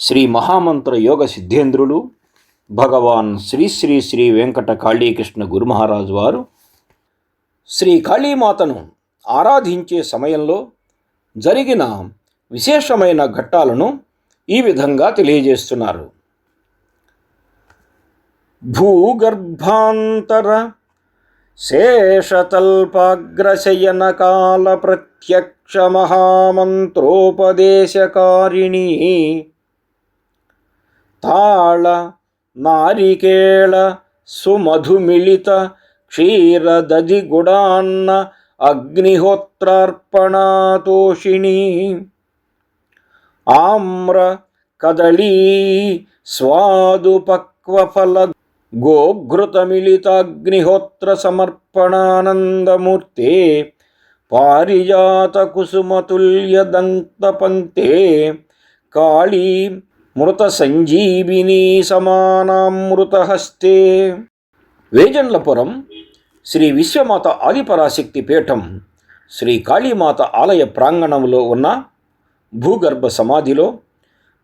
శ్రీ మహామంత్ర యోగ సిద్ధేంద్రులు భగవాన్ శ్రీ శ్రీ శ్రీ వెంకట కాళీకృష్ణ గురుమహారాజు వారు శ్రీ కాళీమాతను ఆరాధించే సమయంలో జరిగిన విశేషమైన ఘట్టాలను ఈ విధంగా తెలియజేస్తున్నారు. భూగర్భాంతర శేషతల్పాగ్రశయన కాల ప్రత్యక్ష మహామంత్రోపదేశకారిణీ తాళ నారికేళ సుమధుమిళిత క్షీరదధి గుడాన్న అగ్నిహోత్రార్పణాతోషిణీ ఆమ్ర కదళీ స్వాదుపక్వఫల గోఘృతమిళితాగ్నిహోత్ర సమర్పణానందమూర్తే పారిజాత కుసుమతుల్యదంత పంక్తే కాళీ మృత సంజీవిని సమానామృతహస్తే వేజండ్లపురం శ్రీ విశ్వమాత ఆదిపరాశక్తి పీఠం శ్రీ కాళీమాత ఆలయ ప్రాంగణంలో ఉన్న భూగర్భ సమాధిలో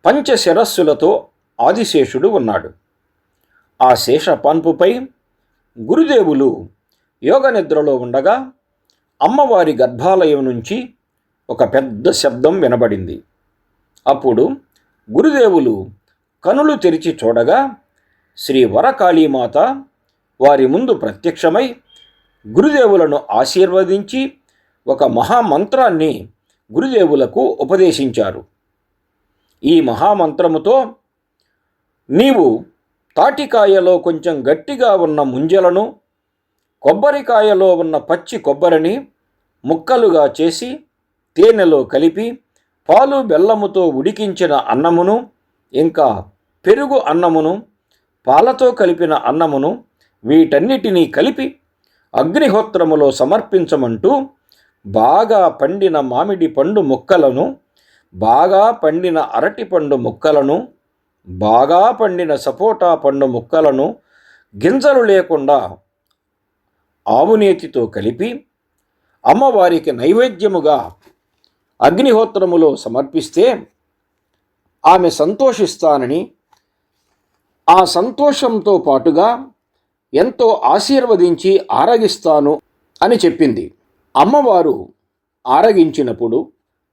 పంచశిరస్సులతో ఆదిశేషుడు ఉన్నాడు. ఆ శేష పాన్పుపై గురుదేవులు యోగ నిద్రలో ఉండగా అమ్మవారి గర్భాలయం నుంచి ఒక పెద్ద శబ్దం వినబడింది. అప్పుడు గురుదేవులు కనులు తెరిచి చూడగా శ్రీ వరకాళీమాత వారి ముందు ప్రత్యక్షమై గురుదేవులను ఆశీర్వదించి ఒక మహామంత్రాన్ని గురుదేవులకు ఉపదేశించారు. ఈ మహామంత్రముతో నీవు తాటికాయలో కొంచెం గట్టిగా ఉన్న ముంజలను కొబ్బరికాయలో ఉన్న పచ్చి కొబ్బరిని ముక్కలుగా చేసి తేనెలో కలిపి పాలు బెల్లముతో ఉడికించిన అన్నమును ఇంకా పెరుగు అన్నమును పాలతో కలిపిన అన్నమును వీటన్నిటినీ కలిపి అగ్నిహోత్రములో సమర్పించమంటూ బాగా పండిన మామిడి పండు ముక్కలను బాగా పండిన అరటి పండు ముక్కలను బాగా పండిన సపోటా పండు ముక్కలను గింజలు లేకుండా ఆవునేతితో కలిపి అమ్మవారికి నైవేద్యముగా అగ్నిహోత్రములో సమర్పిస్తే ఆమె సంతోషిస్తానని ఆ సంతోషంతో పాటుగా ఎంతో ఆశీర్వదించి ఆరగిస్తాను అని చెప్పింది. అమ్మవారు ఆరగించినప్పుడు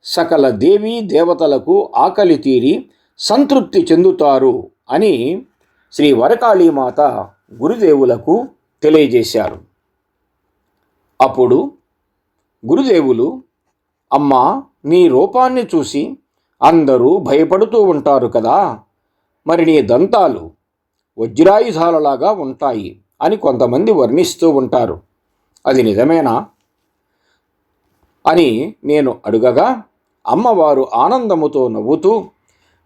సకల దేవీ దేవతలకు ఆకలి తీరి సంతృప్తి చెందుతారు అని శ్రీ వరకాళీమాత గురుదేవులకు తెలియజేశారు. అప్పుడు గురుదేవులు అమ్మా నీ రూపాన్ని చూసి అందరూ భయపడుతూ ఉంటారు కదా. మరి నీ దంతాలు వజ్రాయుధాలలాగా ఉంటాయి అని కొంతమంది వర్ణిస్తూ ఉంటారు. అది నిజమేనా? అని నేను అడుగగా అమ్మవారు ఆనందముతో నవ్వుతూ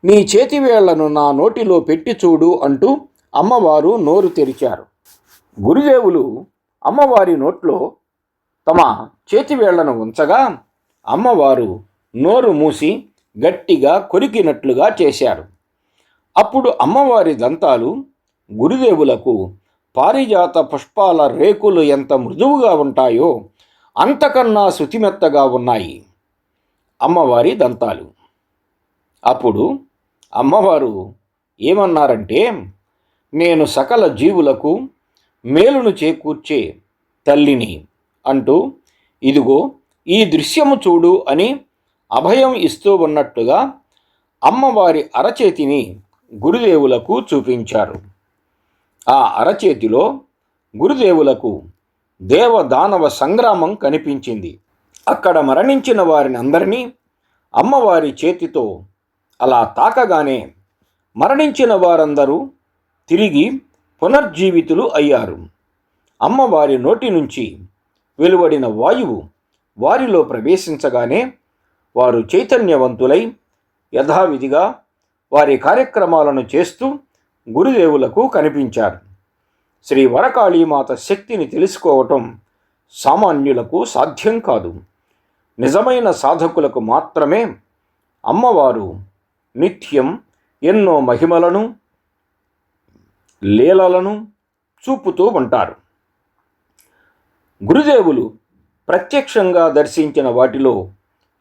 నీ చేతివేళ్ళను నా నోటిలో పెట్టి చూడు అంటూ అమ్మవారు నోరు తెరిచారు. గురుదేవులు అమ్మవారి నోట్లో తమ చేతివేళ్ళను ఉంచగా అమ్మవారు నోరు మూసి గట్టిగా కొరికినట్లుగా చేశారు. అప్పుడు అమ్మవారి దంతాలు గురుదేవులకు పారిజాత పుష్పాల రేకులు ఎంత మృదువుగా ఉంటాయో అంతకన్నా శృతిమెత్తగా ఉన్నాయి అమ్మవారి దంతాలు. అప్పుడు అమ్మవారు ఏమన్నారంటే నేను సకల జీవులకు మేలును చేకూర్చే తల్లిని అంటూ ఇదిగో ఈ దృశ్యము చూడు అని అభయం ఇస్తూ ఉన్నట్టుగా అమ్మవారి అరచేతిని గురుదేవులకు చూపించారు. ఆ అరచేతిలో గురుదేవులకు దేవదానవ సంగ్రామం కనిపించింది. అక్కడ మరణించిన వారిని అందరినీ అమ్మవారి చేతితో అలా తాకగానే మరణించిన వారందరూ తిరిగి పునర్జీవితులు అయ్యారు. అమ్మవారి నోటి నుంచి వెలువడిన వాయువు వారిలో ప్రవేశించగానే వారు చైతన్యవంతులై యథావిధిగా వారి కార్యక్రమాలను చేస్తూ గురుదేవులకు కనిపించారు. శ్రీ వరకాళీమాత శక్తిని తెలుసుకోవటం సామాన్యులకు సాధ్యం కాదు. నిజమైన సాధకులకు మాత్రమే అమ్మవారు నిత్యం ఎన్నో మహిమలను లీలలను చూపుతూ ఉంటారు. గురుదేవులు ప్రత్యక్షంగా దర్శించిన వాటిలో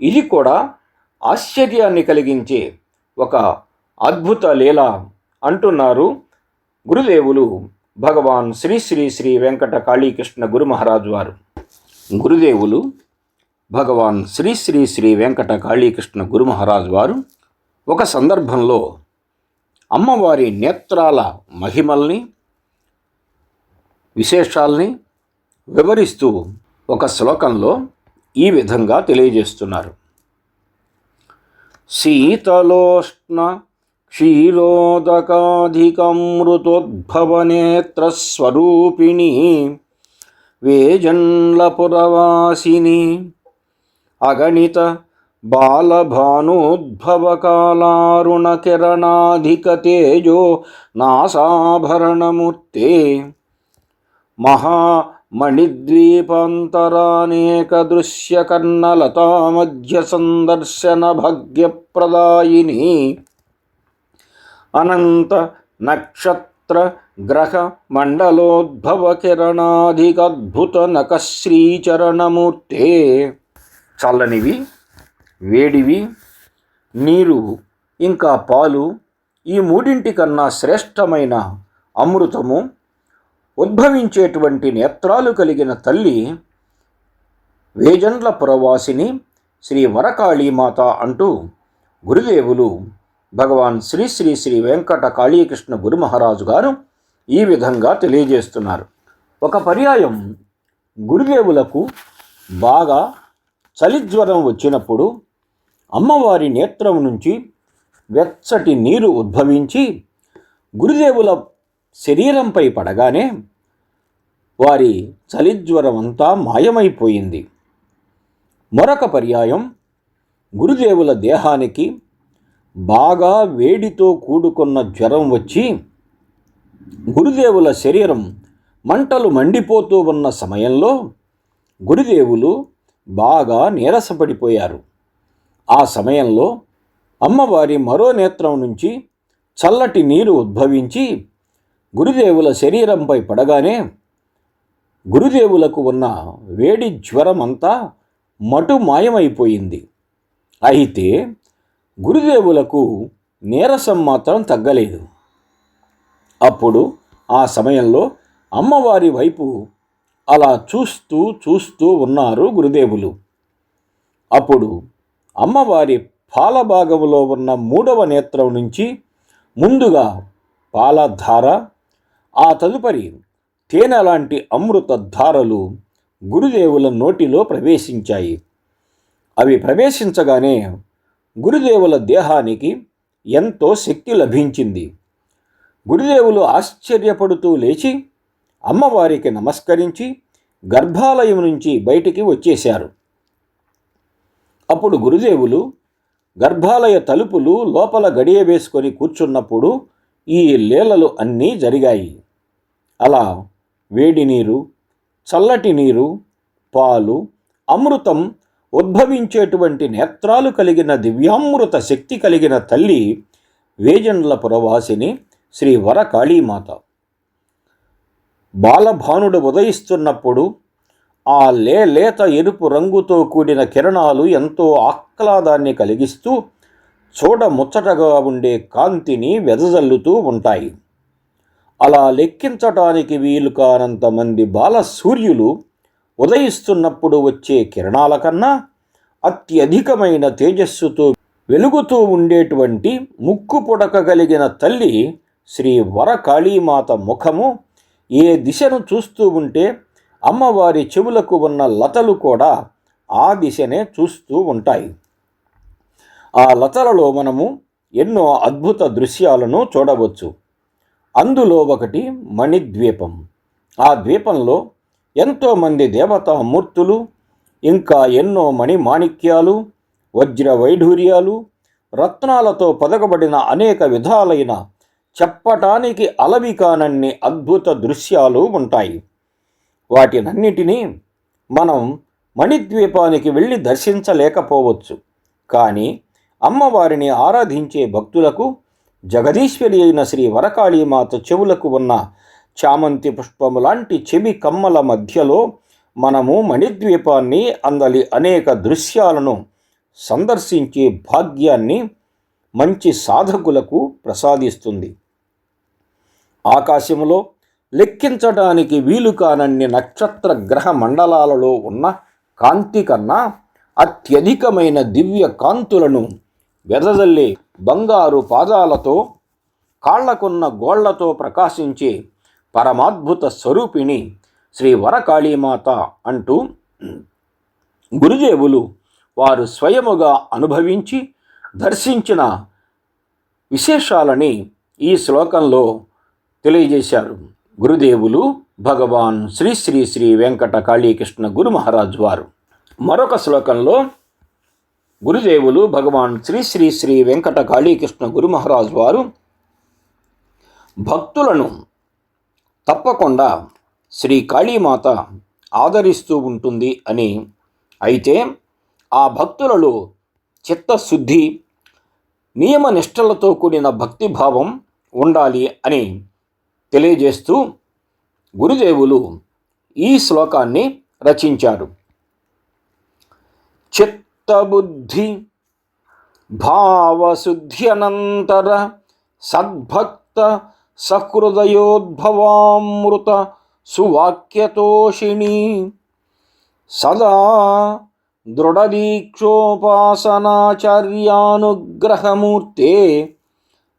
ఇది కూడా ఆశ్చర్యాన్ని కలిగించే ఒక అద్భుత లీల అంటున్నారు గురుదేవులు భగవాన్ శ్రీ శ్రీ శ్రీ వెంకట కాళీకృష్ణ గురు మహారాజు వారు. గురుదేవులు భగవాన్ శ్రీ శ్రీ శ్రీ వెంకట కాళీకృష్ణ గురు మహారాజు వారు ఒక సందర్భంలో అమ్మవారి నేత్రాల మహిమల్ని విశేషాల్ని వివరిస్తూ ఒక శ్లోకంలో ఈ విధంగా తెలియజేస్తున్నారు. శీతలోష్ణ క్షీరోదకాధికమృతోద్భవనేత్రస్వరూపిణి వేజన్లపురవాసిని అగణిత బాలభానోద్భవకాలారుణకిరణాధికతేజో నాసాభరణమూర్తే మహా సందర్శన భగ్యప్రదాయిని అనంత నక్షత్ర గ్రహ మండలోద్భవ కిరణాధికద్భుత నకశ్రీచరణమూర్తే చల్లనివి వేడివి నీరు ఇంకా పాలు ఈ మూడింటి కన్నా శ్రేష్టమైన అమృతము ఉద్భవించేటువంటి నేత్రాలు కలిగిన తల్లి వేజండ్ల పురవాసిని శ్రీ వరకాళీమాత అంటూ గురుదేవులు భగవాన్ శ్రీ శ్రీ శ్రీ వెంకట కాళీకృష్ణ గురు మహారాజు గారు ఈ విధంగా తెలియజేస్తున్నారు. ఒక పర్యాయం గురుదేవులకు బాగా చలిజ్వరం వచ్చినప్పుడు అమ్మవారి నేత్రం నుంచి వెచ్చటి నీరు ఉద్భవించి గురుదేవుల శరీరంపై పడగానే వారి చలిజ్వరమంతా మాయమైపోయింది. మరొక పర్యాయం గురుదేవుల దేహానికి బాగా వేడితో కూడుకున్న జ్వరం వచ్చి గురుదేవుల శరీరం మంటలు మండిపోతూ ఉన్న సమయంలో గురుదేవులు బాగా నీరసపడిపోయారు. ఆ సమయంలో అమ్మవారి మరో నేత్రం నుంచి చల్లటి నీరు ఉద్భవించి గురుదేవుల శరీరంపై పడగానే గురుదేవులకు ఉన్న వేడి జ్వరం అంతా మటు మాయమైపోయింది. అయితే గురుదేవులకు నీరసం మాత్రం తగ్గలేదు. అప్పుడు ఆ సమయంలో అమ్మవారి వైపు అలా చూస్తూ చూస్తూ ఉన్నారు గురుదేవులు. అప్పుడు అమ్మవారి పాలభాగంలో ఉన్న మూడవ నేత్రం నుంచి ముందుగా పాలధార ఆ తదుపరి తేనె లాంటి అమృత ధారలు గురుదేవుల నోటిలో ప్రవేశించాయి. అవి ప్రవేశించగానే గురుదేవుల దేహానికి ఎంతో శక్తి లభించింది. గురుదేవులు ఆశ్చర్యపడుతూ లేచి అమ్మవారికి నమస్కరించి గర్భాలయం నుంచి బయటికి వచ్చేశారు. అప్పుడు గురుదేవులు గర్భాలయ తలుపులు లోపల గడియ వేసుకొని కూర్చున్నప్పుడు ఈ లీలలు అన్నీ జరిగాయి. అలా వేడి నీరు చల్లటి నీరు పాలు అమృతం ఉద్భవించేటువంటి నేత్రాలు కలిగిన దివ్యామృత శక్తి కలిగిన తల్లి వేజండ్ల పురవాసిని శ్రీ వరకాళీమాత. బాలభానుడు ఉదయిస్తున్నప్పుడు ఆ లేలేత ఎరుపు రంగుతో కూడిన కిరణాలు ఎంతో ఆహ్లాదాన్ని కలిగిస్తూ చూడ ముచ్చటగా ఉండే కాంతిని వెదజల్లుతూ ఉంటాయి. అలా లెక్కించటానికి వీలు కానంతమంది బాలసూర్యులు బాల సూర్యులు ఉదయిస్తున్నప్పుడు వచ్చే కిరణాల కన్నా అత్యధికమైన తేజస్సుతో వెలుగుతూ ఉండేటువంటి ముక్కు పుడకగలిగిన తల్లి శ్రీ వరకాళీమాత ముఖము ఏ దిశను చూస్తూ ఉంటే అమ్మవారి చెవులకు ఉన్న లతలు కూడా ఆ దిశనే చూస్తూ ఉంటాయి. ఆ లతలలో మనము ఎన్నో అద్భుత దృశ్యాలను చూడవచ్చు. అందులో ఒకటి మణిద్వీపం. ఆ ద్వీపంలో ఎంతోమంది దేవతామూర్తులు ఇంకా ఎన్నో మణి మాణిక్యాలు వజ్ర వైఢూర్యాలు రత్నాలతో పదకబడిన అనేక విధాలైన చెప్పటానికి అలవి కానన్ని అద్భుత దృశ్యాలు ఉంటాయి. వాటినన్నిటినీ మనం మణిద్వీపానికి వెళ్ళి దర్శించలేకపోవచ్చు. కానీ అమ్మవారిని ఆరాధించే భక్తులకు జగదీశ్వరి అయిన శ్రీ వరకాళీమాత చెవులకు ఉన్న చామంతి పుష్పము లాంటి చెవి కమ్మల మధ్యలో మనము మణిద్వీపాన్ని అందలి అనేక దృశ్యాలను సందర్శించే భాగ్యాన్ని మంచి సాధకులకు ప్రసాదిస్తుంది. ఆకాశములో లెక్కించడానికి వీలు కానన్ని నక్షత్ర గ్రహ మండలాలలో ఉన్న కాంతి కన్నా అత్యధికమైన దివ్య కాంతులను వెదజల్లే బంగారు పాదాలతో కాళ్ళకున్న గోళ్ళతో ప్రకాశించే పరమాద్భుత స్వరూపిణి శ్రీ వరకాళీమాత అంటూ గురుదేవులు వారు స్వయముగా అనుభవించి దర్శించిన విశేషాలని ఈ శ్లోకంలో తెలియజేశారు. గురుదేవులు భగవాన్ శ్రీ శ్రీ శ్రీ వెంకట కాళీకృష్ణ గురు మహారాజు వారు. మరొక శ్లోకంలో గురుదేవులు భగవాన్ శ్రీ శ్రీ శ్రీ వెంకట కాళీకృష్ణ గురు మహారాజ్ వారు భక్తులను తప్పకుండా శ్రీ కాళీమాత ఆదరిస్తూ ఉంటుంది అని అయితే ఆ భక్తులలో చిత్తశుద్ధి నియమ నిష్టలతో కూడిన భక్తిభావం ఉండాలి అని తెలియజేస్తూ గురుదేవులు ఈ శ్లోకాన్ని రచించారు. చిత్తబుద్ధి मुक्तबुद्धि भावशुद्ध्यनन्तर सद्भक्त सहृदयोद्भवामृत सुवाक्यतोषिणी। सदा दृढदीक्षोपासनाचार्यानुग्रहमूर्ते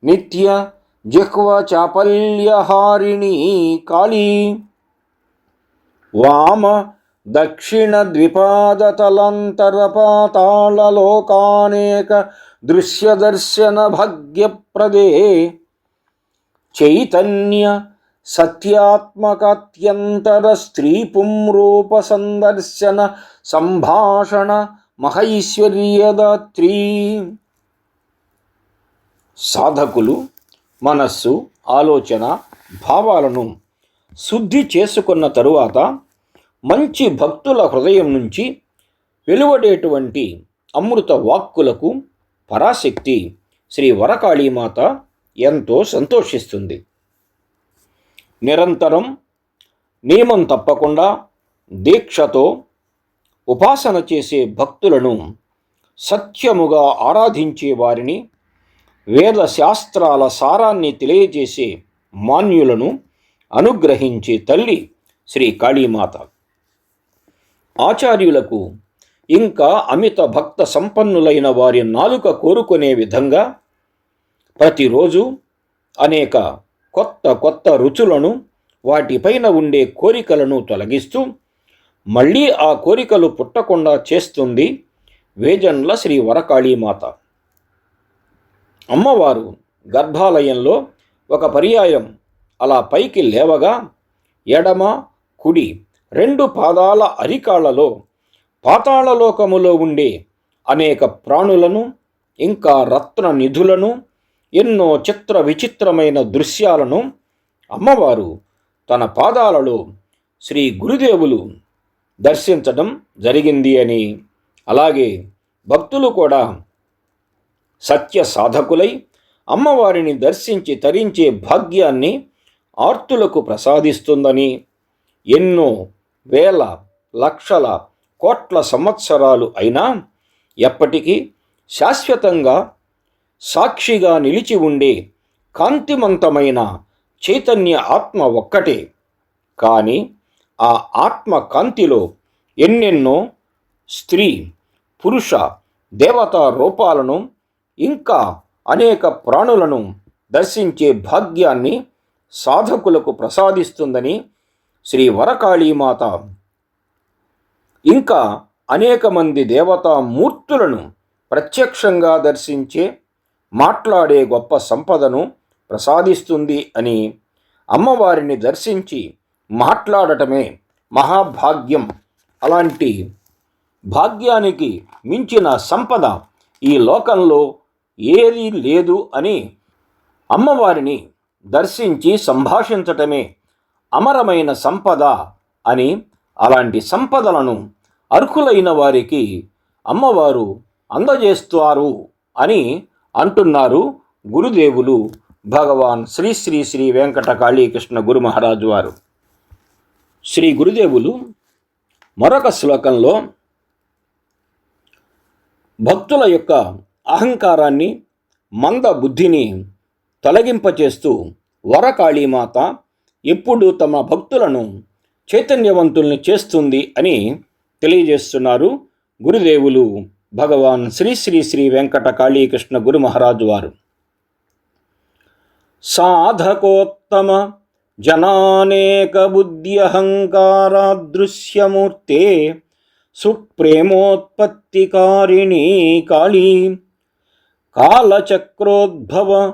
नित्य जिह्वचापल्यहारिणी काली। वाम దక్షిణ ద్విపాదతలంతరపాతాళలోకానేక దృశ్యదర్శన భగ్యప్రదే చైతన్య సత్యాత్మకత్యంతర స్త్రీ పుంరూప సందర్శన సంభాషణ మహైశ్వర్యదాత్రీ. సాధకులు మనస్సు ఆలోచన భావాలను శుద్ధి చేసుకున్న తరువాత మంచి భక్తుల హృదయం నుంచి వెలువడేటువంటి అమృత వాక్కులకు పరాశక్తి శ్రీ వరకాళీమాత ఎంతో సంతోషిస్తుంది. నిరంతరం నియమం తప్పకుండా దీక్షతో ఉపాసన చేసే భక్తులను సత్యముగా ఆరాధించే వారిని వేద శాస్త్రాల సారాన్ని తెలియజేసే మాన్యులను అనుగ్రహించే తల్లి శ్రీ కాళీమాత. ఆచార్యులకు ఇంకా అమిత భక్త సంపన్నులైన వారి నాలుక కోరుకునే విధంగా ప్రతిరోజు అనేక కొత్త కొత్త రుచులను వాటిపైన ఉండే కోరికలను తొలగిస్తూ మళ్ళీ ఆ కోరికలు పుట్టకుండా చేస్తుంది వేజన్ల శ్రీ వరకాళీమాత. అమ్మవారు గర్భాలయంలో ఒక పర్యాయం అలా పైకి లేవగా ఎడమ కుడి రెండు పాదాల అరికాళ్ళలో పాతాళలోకములో ఉండే అనేక ప్రాణులను ఇంకా రత్న నిధులను ఎన్నో చిత్ర విచిత్రమైన దృశ్యాలను అమ్మవారు తన పాదాలలో శ్రీ గురుదేవులు దర్శించడం జరిగింది అని. అలాగే భక్తులు కూడా సత్య సాధకులై అమ్మవారిని దర్శించి తరించే భాగ్యాన్ని ఆర్తులకు ప్రసాదిస్తుందని. ఎన్నో వేల లక్షల కోట్ల సంవత్సరాలు అయినా ఎప్పటికీ శాశ్వతంగా సాక్షిగా నిలిచి ఉండే కాంతిమంతమైన చైతన్య ఆత్మ ఒక్కటే. కానీ ఆ ఆత్మ కాంతిలో ఎన్నెన్నో స్త్రీ పురుష దేవతా రూపాలను ఇంకా అనేక ప్రాణులను దర్శించే భాగ్యాన్ని సాధకులకు ప్రసాదిస్తుందని శ్రీ వరకాళీమాత ఇంకా అనేక మంది దేవతా మూర్తులను ప్రత్యక్షంగా దర్శించే మాట్లాడే గొప్ప సంపదను ప్రసాదిస్తుంది అని అమ్మవారిని దర్శించి మాట్లాడటమే మహాభాగ్యం. అలాంటి భాగ్యానికి మించిన సంపద ఈ లోకంలో ఏదీ లేదు అని అమ్మవారిని దర్శించి సంభాషించటమే అమరమైన సంపద అని అలాంటి సంపదలను అర్హులైన వారికి అమ్మవారు అందజేస్తారు అని అంటున్నారు గురుదేవులు భగవాన్ శ్రీ శ్రీ శ్రీ వెంకట కాళీకృష్ణ గురు మహారాజు వారు. శ్రీ గురుదేవులు మరొక శ్లోకంలో భక్తుల యొక్క అహంకారాన్ని మంద బుద్ధిని తొలగింపచేస్తూ వరకాళీమాత ఎప్పుడు తమ భక్తులను చైతన్యవంతుల్ని చేస్తుంది అని తెలియజేస్తున్నారు గురుదేవులు భగవాన్ శ్రీ శ్రీ శ్రీ వెంకట కాళీకృష్ణ గురు మహారాజు వారు. సాధకోత్తమ జనానేక బుద్ధ్యహంకారాదృశ్యమూర్తే సుప్రేమోత్పత్తికారిణీ కాళీ కాలచక్రోద్భవ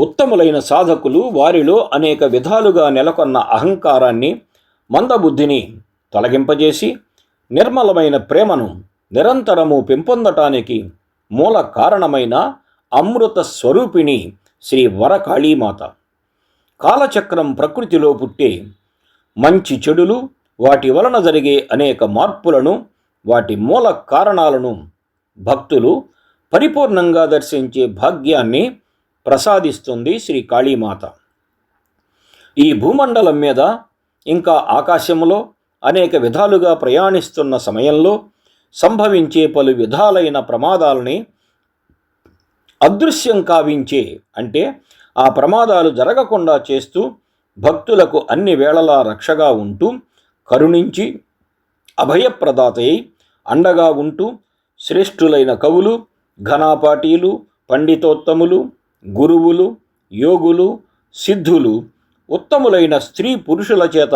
ఉత్తములైన సాధకులు వారిలో అనేక విధాలుగా నెలకొన్న అహంకారాన్ని మందబుద్ధిని తొలగింపజేసి నిర్మలమైన ప్రేమను నిరంతరము పెంపొందటానికి మూల కారణమైన అమృత స్వరూపిణి శ్రీ వరకాళీమాత. కాలచక్రం ప్రకృతిలో పుట్టే మంచి చెడులు వాటి వలన జరిగే అనేక మార్పులను వాటి మూల కారణాలను భక్తులు పరిపూర్ణంగా దర్శించే భాగ్యాన్ని ప్రసాదిస్తుంది శ్రీ కాళీమాత. ఈ భూమండలం మీద ఇంకా ఆకాశంలో అనేక విధాలుగా ప్రయాణిస్తున్న సమయంలో సంభవించే పలు విధాలైన ప్రమాదాలని అదృశ్యం కావించే అంటే ఆ ప్రమాదాలు జరగకుండా చేస్తూ భక్తులకు అన్ని వేళలా రక్షగా ఉంటూ కరుణించి అభయప్రదాతయ్యి అండగా ఉంటూ శ్రేష్ఠులైన కవులు ఘనాపాటీలు పండితోత్తములు గురువులు యోగులు సిద్ధులు ఉత్తములైన స్త్రీ పురుషుల చేత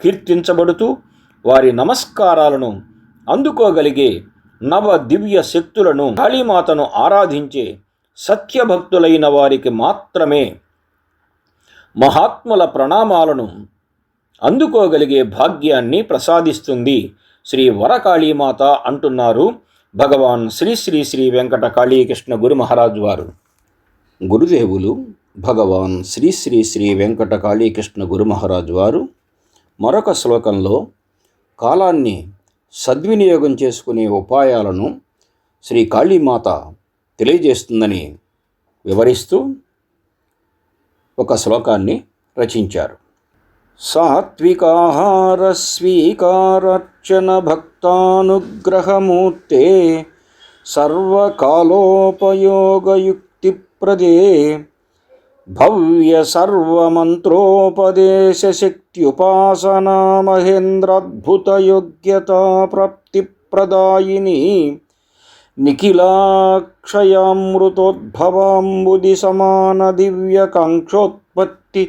కీర్తించబడుతూ వారి నమస్కారాలను అందుకోగలిగే నవ దివ్య శక్తులను కాళీమాతను ఆరాధించే సత్యభక్తులైన వారికి మాత్రమే మహాత్ముల ప్రణామాలను అందుకోగలిగే భాగ్యాన్ని ప్రసాదిస్తుంది శ్రీ వరకాళీమాత అంటున్నారు భగవాన్ శ్రీ శ్రీ శ్రీ వెంకట కాళీకృష్ణ గురు మహారాజు వారు. గురుదేవులు భగవాన్ శ్రీ శ్రీ శ్రీ వెంకట కాళీకృష్ణ గురు మహారాజ్ వారు మరొక శ్లోకంలో కాలాన్ని సద్వినియోగం చేసుకునే ఉపాయాలను శ్రీ కాళీమాత తెలియజేస్తుందని వివరిస్తూ ఒక శ్లోకాన్ని రచించారు. సాత్వికాహార స్వీకారర్చన భక్తానుగ్రహమూర్తే సర్వకాలోపయోగయుక్త प्रजे भव्यसर्वमन्त्रोपदेशशक्त्युपासनामहेन्द्राद्भुतयोग्यता प्राप्तिप्रदायिनी निखिलाक्षयामृतोद्भवाम्बुदिसमानदिव्यकाङ्क्षोत्पत्ति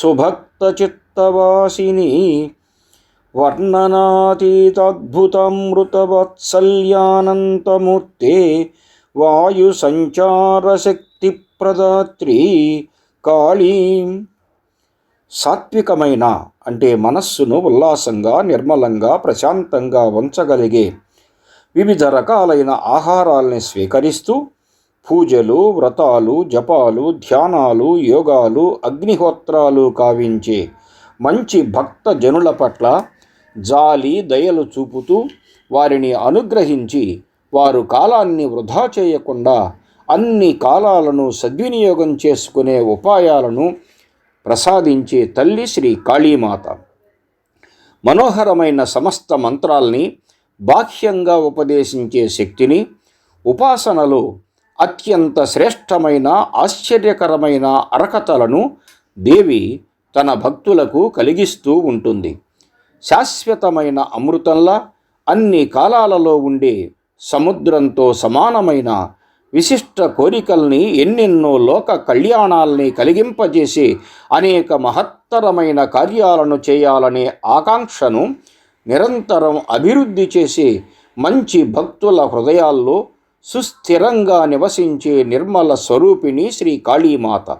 सुभक्तचित्तवासिनी वर्णनातीतद्भुतमृतवत्सल्यानन्तमूर्ते वायुसञ्चारशक्ति ప్రదాత్రి కాళీ. సాత్వికమైన అంటే మనస్సును ఉల్లాసంగా నిర్మలంగా ప్రశాంతంగా ఉంచగలిగే వివిధ రకాలైన ఆహారాల్ని స్వీకరిస్తూ పూజలు వ్రతాలు జపాలు ధ్యానాలు యోగాలు అగ్నిహోత్రాలు కావించే మంచి భక్త జనుల పట్ల జాలి దయలు చూపుతూ వారిని అనుగ్రహించి వారు కాలాన్ని వృధా చేయకుండా అన్ని కాలాలను సద్వినియోగం చేసుకునే ఉపాయాలను ప్రసాదించే తల్లి శ్రీ కాళీమాత. మనోహరమైన సమస్త మంత్రాల్ని బాహ్యంగా ఉపదేశించే శక్తిని ఉపాసనలో అత్యంత శ్రేష్టమైన ఆశ్చర్యకరమైన అరకతలను దేవి తన భక్తులకు కలిగిస్తూ ఉంటుంది. శాశ్వతమైన అమృతంలా అన్ని కాలాలలో ఉండే సముద్రంతో సమానమైన విశిష్ట కోరికల్ని ఎన్నెన్నో లోక కళ్యాణాల్ని కలిగింపజేసే అనేక మహత్తరమైన కార్యాలను చేయాలనే ఆకాంక్షను నిరంతరం అభివృద్ధి చేసే మంచి భక్తుల హృదయాల్లో సుస్థిరంగా నివసించే నిర్మల స్వరూపిణి శ్రీ కాళీమాత.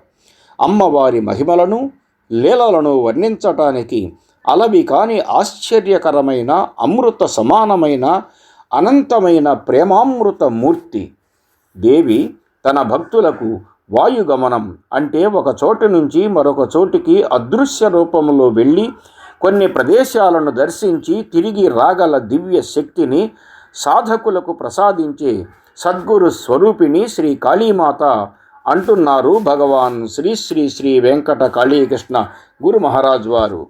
అమ్మవారి మహిమలను లీలలను వర్ణించటానికి అలవి కాని ఆశ్చర్యకరమైన అమృత సమానమైన అనంతమైన ప్రేమామృత మూర్తి దేవి తన భక్తులకు వాయుగమనం అంటే ఒక చోటు నుంచి మరొక చోటికి అదృశ్య రూపంలో వెళ్ళి కొన్ని ప్రదేశాలను దర్శించి తిరిగి రాగల దివ్య శక్తిని సాధకులకు ప్రసాదించే సద్గురు స్వరూపిణి శ్రీ కాళీమాత అంటున్నారు భగవాన్ శ్రీ శ్రీ శ్రీ వెంకట కాళీకృష్ణ గురు మహారాజ్ వారు.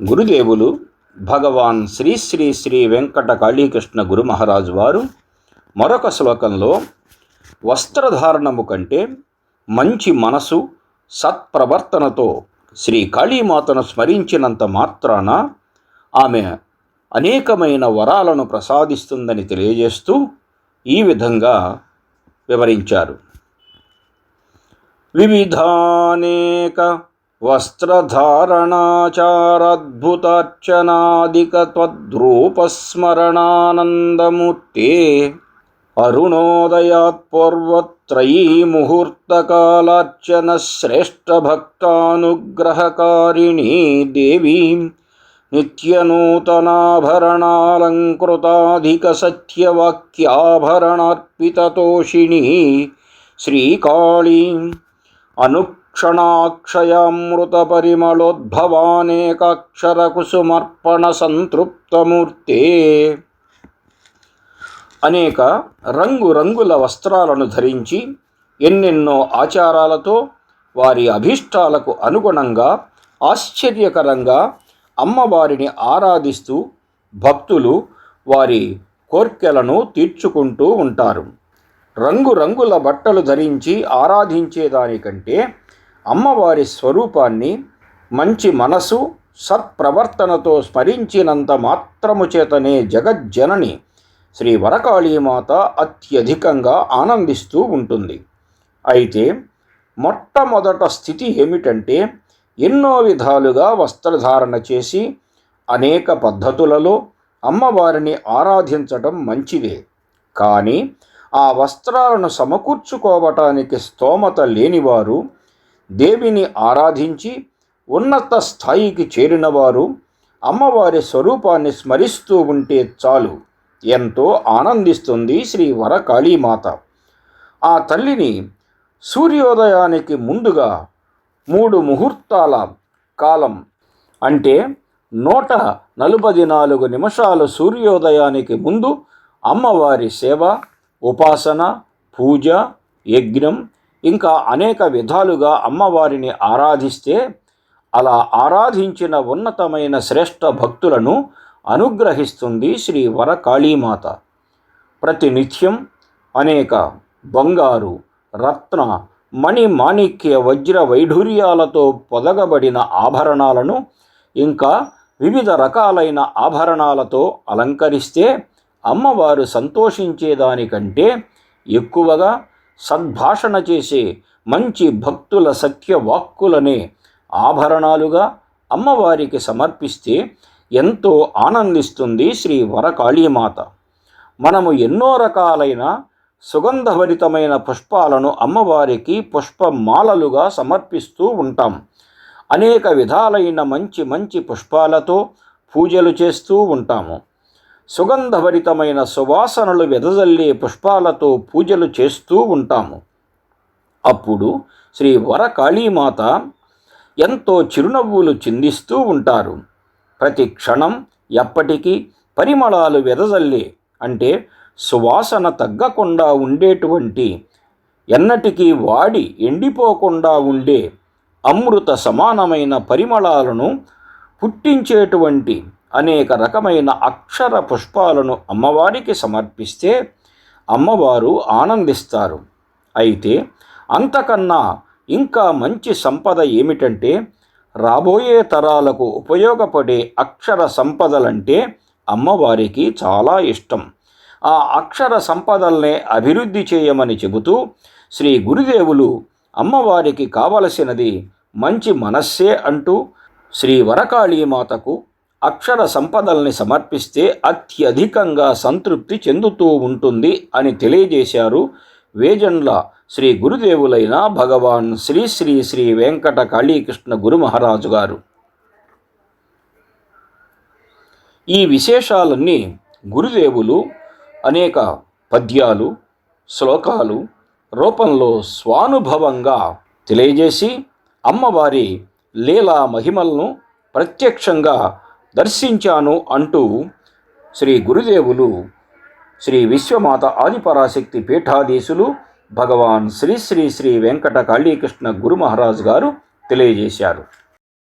గురుదేవులు భగవాన్ శ్రీ శ్రీ శ్రీ వెంకట కాళీకృష్ణ గురు మహారాజు వారు మరొక శ్లోకంలో వస్త్రధారణము కంటే మంచి మనసు సత్ప్రవర్తనతో శ్రీ కాళీమాతను స్మరించినంత మాత్రాన ఆమె అనేకమైన వరాలను ప్రసాదిస్తుందని తెలియజేస్తూ ఈ విధంగా వివరించారు. వివిధానేక వస్త్రధారణాచారద్భుతార్చనాదిక త్వద్రూపస్మరణానందమూర్తే अरुणोदयात्पर्वत्रयी मुहूर्तकालाच्चनश्रेष्ठभक्तानुग्रहकारिणी देवीं नित्यनूतनाभरणालङ्कृताधिकसत्यवाक्याभरणार्पिततोषिणी श्रीकाळीम् अनुक्षणाक्षयामृतपरिमलोद्भवानेकाक्षरकुसुमर्पणसन्तृप्तमूर्ते అనేక రంగురంగుల వస్త్రాలను ధరించి ఎన్నెన్నో ఆచారాలతో వారి అభీష్టాలకు అనుగుణంగా ఆశ్చర్యకరంగా అమ్మవారిని ఆరాధిస్తూ భక్తులు వారి కోర్కెలను తీర్చుకుంటూ ఉంటారు. రంగురంగుల బట్టలు ధరించి ఆరాధించేదానికంటే అమ్మవారి స్వరూపాన్ని మంచి మనసు సత్ప్రవర్తనతో స్మరించినంత మాత్రము చేతనే జగజ్జనని శ్రీ వరకాళీమాత అత్యధికంగా ఆనందిస్తూ ఉంటుంది. అయితే మొట్టమొదట స్థితి ఏమిటంటే ఎన్నో విధాలుగా వస్త్రధారణ చేసి అనేక పద్ధతులలో అమ్మవారిని ఆరాధించటం మంచిదే. కానీ ఆ వస్త్రాలను సమకూర్చుకోవటానికి స్తోమత లేనివారు దేవిని ఆరాధించి ఉన్నత స్థాయికి చేరినవారు అమ్మవారి స్వరూపాన్ని స్మరిస్తూ ఉంటే చాలు. ఎంతో ఆనందిస్తుంది శ్రీ వరకాళీమాత. ఆ తల్లిని సూర్యోదయానికి ముందుగా మూడు ముహూర్తాల కాలం అంటే నూట నలభై నాలుగు నిమిషాలు సూర్యోదయానికి ముందు అమ్మవారి సేవ ఉపాసన పూజ యజ్ఞం ఇంకా అనేక విధాలుగా అమ్మవారిని ఆరాధిస్తే అలా ఆరాధించిన ఉన్నతమైన శ్రేష్ఠ భక్తులను అనుగ్రహిస్తుంది శ్రీ వరకాళీమాత. ప్రతినిత్యం అనేక బంగారు రత్న మణి మాణిక్య వజ్ర వైఢూర్యాలతో పొదగబడిన ఆభరణాలను ఇంకా వివిధ రకాలైన ఆభరణాలతో అలంకరిస్తే అమ్మవారు సంతోషించేదానికంటే ఎక్కువగా సద్భాషణ చేసే మంచి భక్తుల సత్య వాక్కులనే ఆభరణాలుగా అమ్మవారికి సమర్పిస్తే ఎంతో ఆనందిస్తుంది శ్రీ వరకాళీమాత. మనము ఎన్నో రకాలైన సుగంధభరితమైన పుష్పాలను అమ్మవారికి పుష్పమాలలుగా సమర్పిస్తూ ఉంటాం. అనేక విధాలైన మంచి మంచి పుష్పాలతో పూజలు చేస్తూ ఉంటాము. సుగంధభరితమైన సువాసనలు వెదజల్లే పుష్పాలతో పూజలు చేస్తూ ఉంటాము. అప్పుడు శ్రీ వరకాళీమాత ఎంతో చిరునవ్వులు చిందిస్తూ ఉంటారు. ప్రతి క్షణం ఎప్పటికీ పరిమళాలు వెదజల్లే అంటే సువాసన తగ్గకుండా ఉండేటువంటి ఎన్నటికీ వాడి ఎండిపోకుండా ఉండే అమృత సమానమైన పరిమళాలను పుట్టించేటువంటి అనేక రకమైన అక్షర పుష్పాలను అమ్మవారికి సమర్పిస్తే అమ్మవారు ఆనందిస్తారు. అయితే అంతకన్నా ఇంకా మంచి సంపద ఏమిటంటే రాబోయే తరాలకు ఉపయోగపడే అక్షర సంపదలంటే అమ్మవారికి చాలా ఇష్టం. ఆ అక్షర సంపదల్నే అభివృద్ధి చేయమని చెబుతూ శ్రీ గురుదేవులు అమ్మవారికి కావలసినది మంచి మనస్సే అంటూ శ్రీ వరకాళీమాతకు అక్షర సంపదల్ని సమర్పిస్తే అత్యధికంగా సంతృప్తి చెందుతూ ఉంటుంది అని తెలియజేశారు వేజండ్ల శ్రీ గురుదేవులైన భగవాన్ శ్రీ శ్రీ శ్రీ వెంకట కాళీకృష్ణ గురు మహారాజు గారు. ఈ విశేషాలన్నీ గురుదేవులు అనేక పద్యాలు శ్లోకాలు రూపంలో స్వానుభవంగా తెలియజేసి అమ్మవారి లీలా మహిమలను ప్రత్యక్షంగా దర్శించాను అంటూ శ్రీ గురుదేవులు శ్రీ విశ్వమాత ఆదిపరాశక్తి పీఠాధీశులు భగవాన్ శ్రీ శ్రీ శ్రీ వెంకట కాళీకృష్ణ గురు మహారాజ్ గారు తెలియజేశారు.